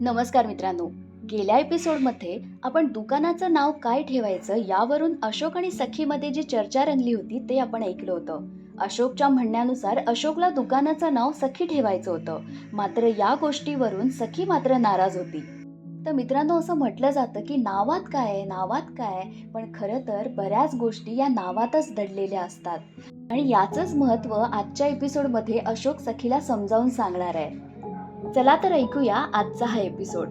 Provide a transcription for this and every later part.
नमस्कार मित्रांनो. गेल्या एपिसोडमध्ये आपण दुकानाचं नाव काय ठेवायचं यावरून अशोक आणि सखीमध्ये जी चर्चा रंगली होती ते आपण ऐकलं होतं. अशोकच्या म्हणण्यानुसार अशोकला दुकानाचं नाव सखी ठेवायचं होतं. मात्र या गोष्टीवरून सखी मात्र नाराज होती. तर मित्रांनो असं म्हटलं जातं की नावात काय आहे नावात काय आहे पण खरं तर बऱ्याच गोष्टी या नावातच दडलेल्या असतात. आणि याचंच महत्त्व आजच्या एपिसोडमध्ये अशोक सखीला समजावून सांगणार आहे. चला तर ऐकूया आजचा हा एपिसोड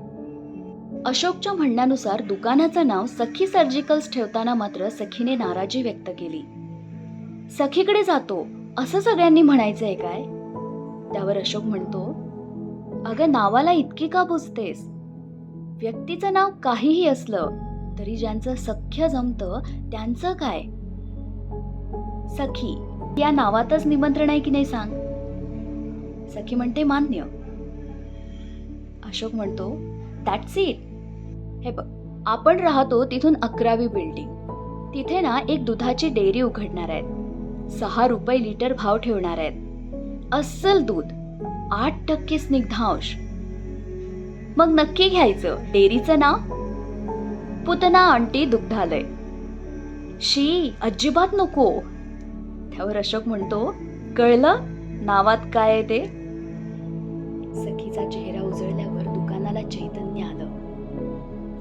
अशोकच्या म्हणण्यानुसार दुकानाचं नाव सखी सर्जिकल्स ठेवताना मात्र सखीने नाराजी व्यक्त केली. सखीकडे जातो असं सगळ्यांनी म्हणायचंय काय? त्यावर अशोक म्हणतो अगं नावाला इतकी का पुजतेस व्यक्तीचं नाव काहीही असलं तरी ज्यांचं सख्य जमतं त्यांचं काय? सखी या नावातच निमंत्रण आहे की नाही सांग? सखी म्हणते मान्य. अशोक म्हणतो दॅट्स इट हे बघ आपण राहतो तिथून अकरावी बिल्डिंग तिथे ना एक दुधाची डेअरी उघडणार आहेत. सहा रुपये लिटर भाव ठेवणार आहेत. अस्सल दूध आठ टक्के स्निग्धांश. मग नक्की घ्यायचं डेअरीचं नाव? पुतना आंटी दुग्धालय. शी अजिबात नको. त्यावर अशोक म्हणतो कळलं? नावात काय आहे ते? सखीचा चेहरा उजळल्या चैतन्य आलं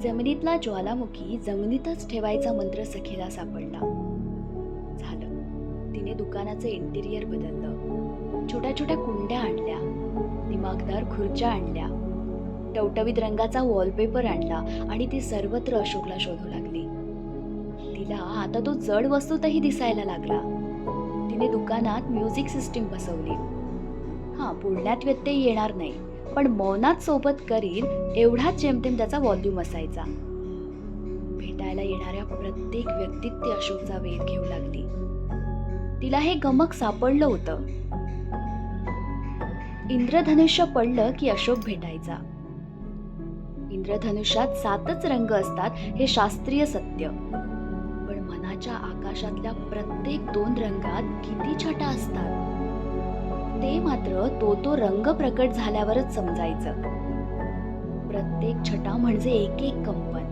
जमिनीतला ज्वालामुखी जमिनीतच ठेवायचा मंत्र सखीला सापडला. झालं. तिने दुकानाचं इंटिरियर बदललं. छोट्या छोट्या कुंड्या आणल्या. दिमागदार खुर्च्या आणल्या. टवटवीत रंगाचा वॉलपेपर आणला आणि ती सर्वत्र अशोकला शोधू लागली. तिला आता तो जड वस्तूतही दिसायला लागला. तिने दुकानात म्युझिक सिस्टीम बसवली. हां बोलण्यात व्यत्यय येणार नाही. पण मौनात सोबत करीन एवढाच जेमतेम त्याचा व्हॉल्यूम असायचा. भेटायला येणाऱ्या प्रत्येक व्यक्तीत ती अशोकचा वेध घेऊ लागली. तिला हे गमक सापडलं होतं. इंद्रधनुष्य पडलं की अशोक भेटायचा. इंद्रधनुष्यात सातच रंग असतात हे शास्त्रीय सत्य. पण मनाच्या आकाशातल्या प्रत्येक दोन रंगात किती छटा असतात? ते मात्र तो तो रंग प्रकट झाल्यावरच समजायचं. प्रत्येक छटा म्हणजे एक एक कंपन.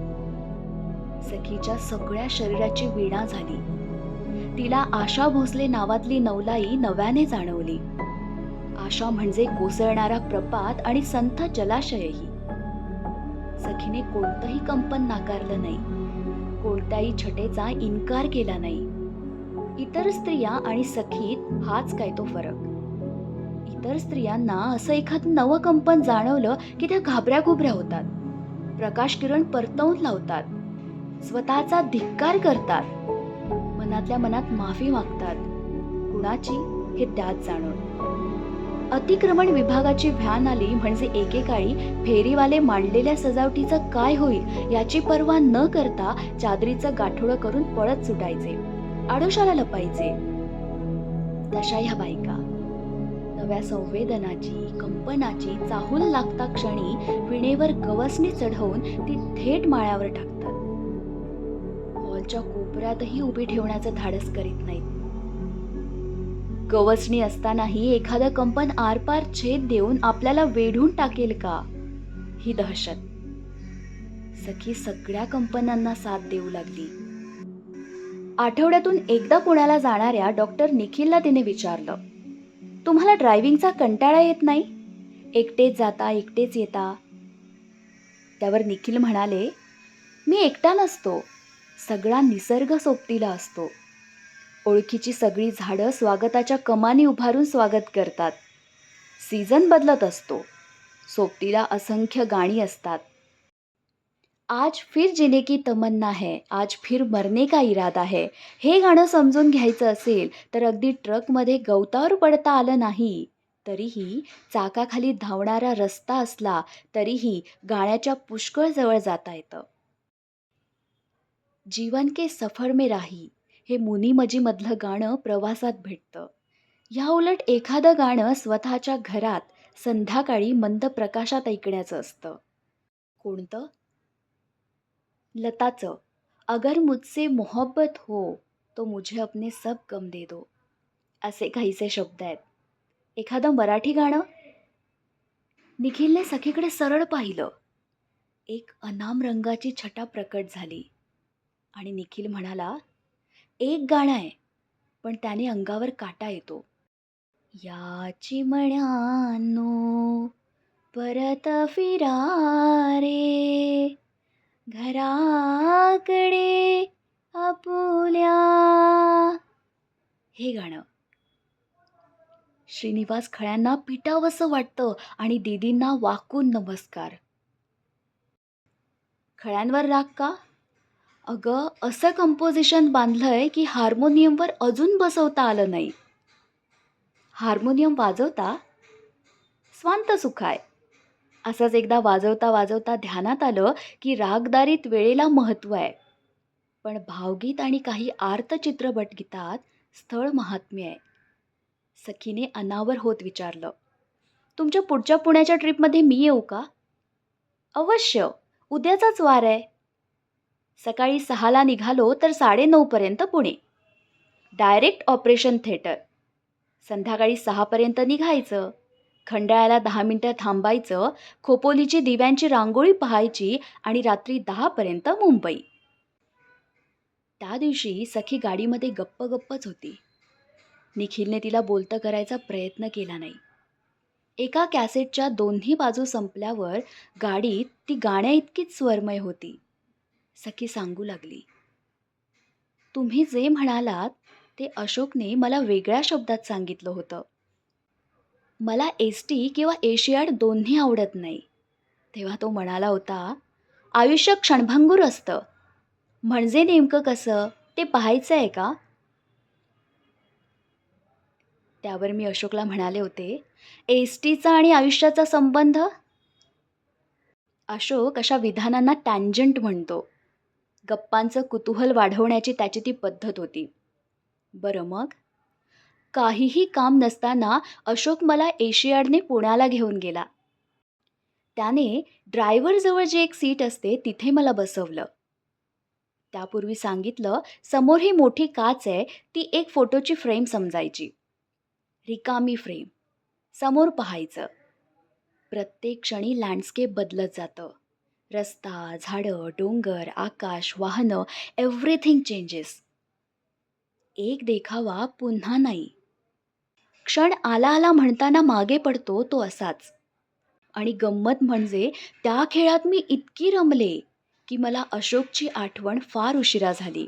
सखीच्या सगळ्या शरीराची वीणा झाली. तिला आशा भोसले नावातली नवलाई नव्याने जाणवली. आशा म्हणजे कोसळणारा प्रपात आणि संथ जलाशयही. सखीने कोणतंही कंपन नाकारलं नाही. कोणत्याही छटेचा इन्कार केला नाही. इतर स्त्रिया आणि सखीत हाच काय तो फरक? इतर स्त्रियांना असं एखादं नवं कंपन जाणवलं की त्या घाबऱ्या घुबऱ्या होतात. प्रकाश किरण परतवून लावतात. स्वतःचा धिक्कार करतात. मनातल्या मनात माफी मागतात. कुणाची हे त्यात जाणवलं अतिक्रमण विभागाची व्हॅन आली म्हणजे एकेकाळी फेरीवाले मांडलेल्या सजावटीचं काय होईल याची पर्वा न करता चादरीचं गाठोडं करून पळत सुटायचे. आडोशाला लपायचे. तशा ह्या बायका. नव्या संवेदनाची कंपनाची चाहूल लागता क्षणी विणेवर गवसणी चढवून ती थेट माळ्यावर टाकतात. हॉलच्या कोपऱ्यातही उभी ठेवण्याचं धाडस करीत नाहीत. गवसणी असतानाही एखादं कंपन आरपार छेद देऊन आपल्याला वेढून टाकेल का? ही दहशत. सखी सगळ्या कंपन्यांना साथ देऊ लागली. आठवड्यातून एकदा पुण्याला जाणाऱ्या डॉक्टर निखिलला तिने विचारलं तुम्हाला ड्रायव्हिंगचा कंटाळा येत नाही? एकटेच जाता एकटेच येता. त्यावर निखिल म्हणाले मी एकटा नसतो. सगळा निसर्ग सोबतीला असतो. ओळखीची सगळी झाडं स्वागताच्या कमानी उभारून स्वागत करतात. सीझन बदलत असतो. सोबतीला असंख्य गाणी असतात. आज फिर जिने की तमन्ना है आज फिर मरने का इरादा है। हे गाणं समजून घ्यायचं असेल तर अगदी ट्रकमध्ये गवतावर पडता आलं नाही. तरीही चाकाखाली धावणारा रस्ता असला तरीही गाण्याच्या पुष्कळ जवळ जाता येतं. जीवन के सफर में राही हे मुनीमजीमधलं गाणं प्रवासात भेटतं. ह्या उलट एखादं गाणं स्वतःच्या घरात संध्याकाळी मंद प्रकाशात ऐकण्याचं असतं. कोणतं? लताचं अगर मुझसे मोहब्बत हो तो मुझे अपने सब गम दे दो असे काहीसे शब्द आहेत. एखादं मराठी गाणं? निखिलने सखीकडे सरळ पाहिलं. एक अनाम रंगाची छटा प्रकट झाली. आणि निखिल म्हणाला एक गाणं आहे पण त्याने अंगावर काटा येतो. याची म्हणानो परत फिरा रे. घराकडे आपुल्या. हे गाणं. श्रीनिवास खळ्यांना पिटावंसं वाटतं आणि दीदींना वाकून नमस्कार. खळ्यांवर राग का? अगं असं कंपोजिशन बांधलंय की हार्मोनियमवर अजून बसवता आलं नाही. हार्मोनियम वाजवता? स्वांत सुखाय. असंच एकदा वाजवता वाजवता ध्यानात आलं की रागदारीत वेळेला महत्त्व आहे. पण भावगीत आणि काही आर्त चित्रपट गीतात स्थळ महात्म्य आहे. सखीने अनावर होत विचारलं तुमच्या पुढच्या पुण्याच्या ट्रिपमध्ये मी येऊ का? अवश्य उद्याचाच वार आहे. सकाळी सहाला निघालो तर साडेनऊपर्यंत पुणे. Direct operation theatre. संध्याकाळी सहापर्यंत निघायचं. खंडाळ्याला दहा मिनटं थांबायचं खोपोलीची दिव्यांची रांगोळी पाहायची आणि रात्री दहापर्यंत मुंबई. त्या दिवशी सखी गाडीमध्ये गप्प गप्पच होती. निखिलने तिला बोलतं करायचा प्रयत्न केला नाही. एका कॅसेटच्या दोन्ही बाजू संपल्यावर गाडीत ती गाण्या इतकीच स्वरमय होती. सखी सांगू लागली तुम्ही जे म्हणालात ते अशोकने मला वेगळ्या शब्दात सांगितलं होतं. मला एस टी किंवा एशियाड दोन्ही आवडत नाही. तेव्हा तो म्हणाला होता आयुष्य क्षणभंगूर असतं. म्हणजे नेमकं कसं? ते पाहायचं आहे का? त्यावर मी अशोकला म्हणाले होते एस टीचा आणि आयुष्याचा संबंध? अशोक अशा विधानांना टँजंट म्हणतो. गप्पांचं कुतूहल वाढवण्याची त्याची ती पद्धत होती. बरं मग? काहीही काम नसताना अशोक मला एशियाडने पुण्याला घेऊन गेला. त्याने ड्रायव्हरजवळ जे एक सीट असते तिथे मला बसवलं. त्यापूर्वी सांगितलं समोर ही मोठी काच आहे ती एक फोटोची फ्रेम समजायची. रिकामी फ्रेम समोर पाहायचं. प्रत्येक क्षणी लँडस्केप बदलत जातं. रस्ता झाडं डोंगर आकाश वाहनं एव्हरीथिंग चेंजेस एक देखावा पुन्हा नाही. क्षण आला आला म्हणताना मागे पडतो तो असाच. आणि गंमत म्हणजे त्या खेळात मी इतकी रमले की मला अशोकची आठवण फार उशिरा झाली.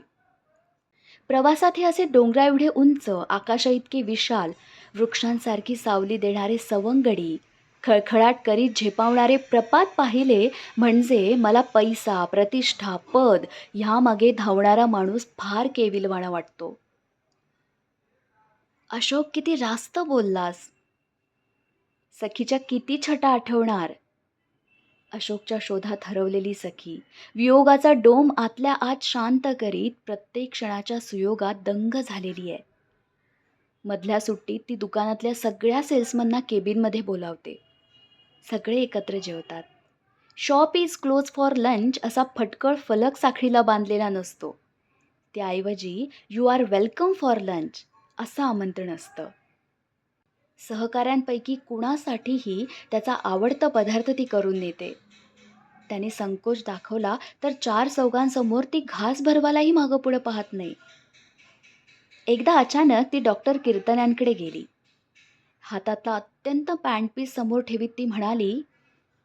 प्रवासात हे असे डोंगरा एवढे उंच आकाशा इतके विशाल वृक्षांसारखी सावली देणारे सवंगडी खळखळाट करीत झेपावणारे प्रपात पाहिले म्हणजे मला पैसा प्रतिष्ठा पद ह्यामागे धावणारा माणूस फार केविलवाणा वाटतो. अशोक किती रास्त बोललास. सखीच्या किती छटा आठवणार. अशोकच्या शोधात हरवलेली सखी वियोगाचा डोम आतल्या आत शांत करीत प्रत्येक क्षणाच्या सुयोगात दंग झालेली आहे. मधल्या सुट्टीत ती दुकानातल्या सगळ्या सेल्समनना केबिनमध्ये बोलावते. सगळे एकत्र जेवतात. Shop is close for lunch असा फटकळ फलक साखळीला बांधलेला नसतो. त्याऐवजी you are welcome for lunch. असं आमंत्रण असतं. सहकाऱ्यांपैकी कुणासाठीही त्याचा आवडता पदार्थ ती करून नेते. त्याने संकोच दाखवला तर चार चौघांसमोर ती घास भरवायलाही मागं पुढं पाहत नाही. एकदा अचानक ती डॉक्टर कीर्तनांकडे गेली. हातातला अत्यंत पॅन्टपीस समोर ठेवीत ती म्हणाली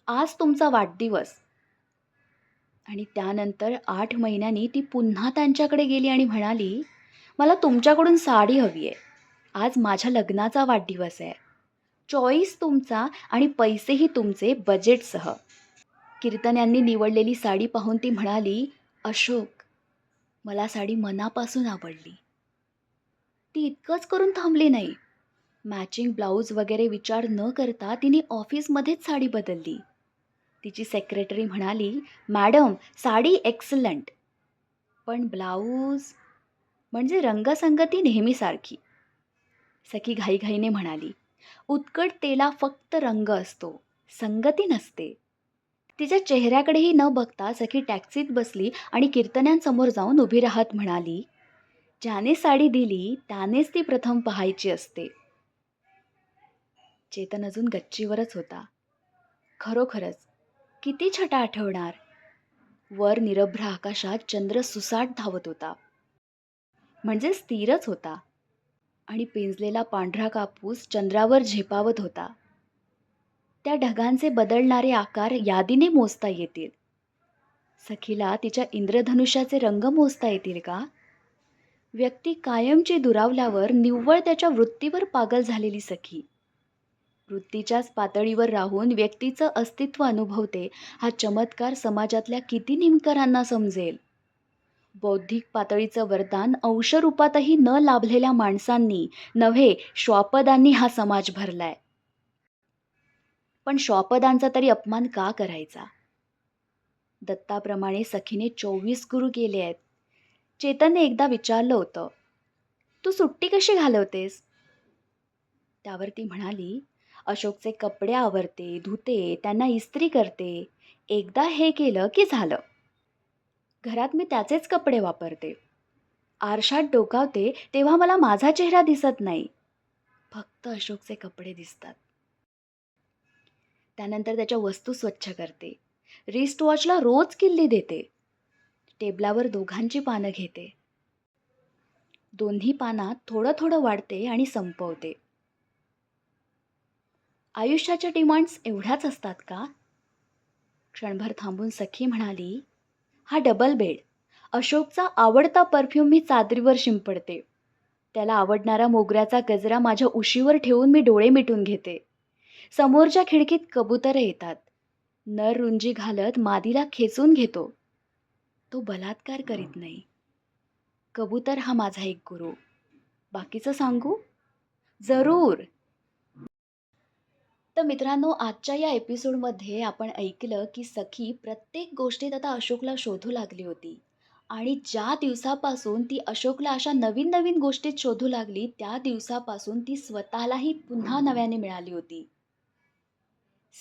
आज तुमचा वाढदिवस. आणि त्यानंतर आठ महिन्यांनी ती पुन्हा त्यांच्याकडे गेली आणि म्हणाली मला तुमच्याकडून साडी हवी आहे. आज माझ्या लग्नाचा वाढदिवस आहे. चॉईस तुमचा आणि पैसेही तुमचे बजेटसह. कीर्तन यांनी निवडलेली साडी पाहून ती म्हणाली अशोक मला साडी मनापासून आवडली. ती इतकंच करून थांबली नाही. मॅचिंग ब्लाऊज वगैरे विचार न करता तिने ऑफिसमध्येच साडी बदलली. तिची सेक्रेटरी म्हणाली मॅडम साडी एक्सलंट. पण ब्लाऊज म्हणजे रंगसंगती नेहमीसारखी. सखी घाईघाईने म्हणाली उत्कटतेला फक्त रंग असतो संगती नसते. तिच्या चेहऱ्याकडेही न बघता सखी टॅक्सीत बसली आणि कीर्तन्यांसमोर जाऊन उभी राहत म्हणाली ज्याने साडी दिली त्यानेच ती प्रथम पाहायची असते. चेतन अजून गच्चीवरच होता. खरोखरच किती छटा आठवणार. वर निरभ्र आकाशात चंद्र सुसाट धावत होता. म्हणजे स्थिरच होता. आणि पिंजलेला पांढरा कापूस चंद्रावर झेपावत होता. त्या ढगांचे बदलणारे आकार यादीने मोजता येतील. सखीला तिच्या इंद्रधनुष्याचे रंग मोजता येतील का? व्यक्ती कायमची दुरावल्यावर निव्वळ त्याच्या वृत्तीवर पागल झालेली सखी. वृत्तीच्याच पातळीवर राहून व्यक्तीचं अस्तित्व अनुभवते हा चमत्कार समाजातल्या किती निमकरांना समजेल. बौद्धिक पातळीचं वरदान अंशरूपातही न लाभलेल्या माणसांनी नव्हे श्वापदांनी हा समाज भरलाय. पण श्वापदांचा तरी अपमान का करायचा? दत्ताप्रमाणे सखीने चोवीस गुरु केले आहेत. चेतनने एकदा विचारलं होतं तू सुट्टी कशी घालवतेस? त्यावर ती म्हणाली अशोकचे कपडे आवरते धुते त्यांना इस्त्री करते. एकदा हे केलं की झालं. घरात मी त्याचेच कपडे वापरते. आरशात डोकावते तेव्हा मला माझा चेहरा दिसत नाही. फक्त अशोकचे कपडे दिसतात. त्यानंतर त्याच्या वस्तू स्वच्छ करते. रिस्ट वॉचला रोज किल्ली देते. टेबलावर दोघांची पानं घेते. दोन्ही पानात थोडं थोडं वाढते आणि संपवते. आयुष्याच्या डिमांड्स एवढ्याच असतात का? क्षणभर थांबून सखी म्हणाली हा डबल बेड अशोकचा आवडता परफ्यूम मी चादरीवर शिंपडते. त्याला आवडणारा मोगऱ्याचा गजरा माझ्या उशीवर ठेवून मी डोळे मिटून घेते. समोरच्या खिडकीत कबुतरं येतात. नर रुंजी घालत मादीला खेचून घेतो. तो बलात्कार करीत नाही. कबूतर हा माझा एक गुरु. बाकीचं सांगू? जरूर. तर मित्रांनो आजच्या या एपिसोडमध्ये आपण ऐकलं की सखी प्रत्येक गोष्टीत आता अशोकला शोधू लागली होती. आणि ज्या दिवसापासून ती अशोकला अशा नवीन नवीन गोष्टीत शोधू लागली त्या दिवसापासून ती स्वतःलाही पुन्हा नव्याने मिळाली होती.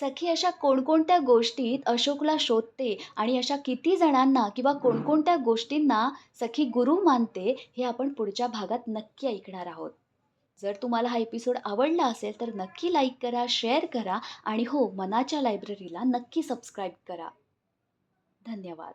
सखी अशा कोणकोणत्या गोष्टीत अशोकला शोधते आणि अशा किती जणांना किंवा कोणकोणत्या गोष्टींना सखी गुरु मानते हे आपण पुढच्या भागात नक्की ऐकणार आहोत. जर तुम्हाला हा एपिसोड आवडला असेल तर नक्की लाईक करा शेअर करा आणि हो मनाच्या लायब्ररीला नक्की सबस्क्राईब करा. धन्यवाद.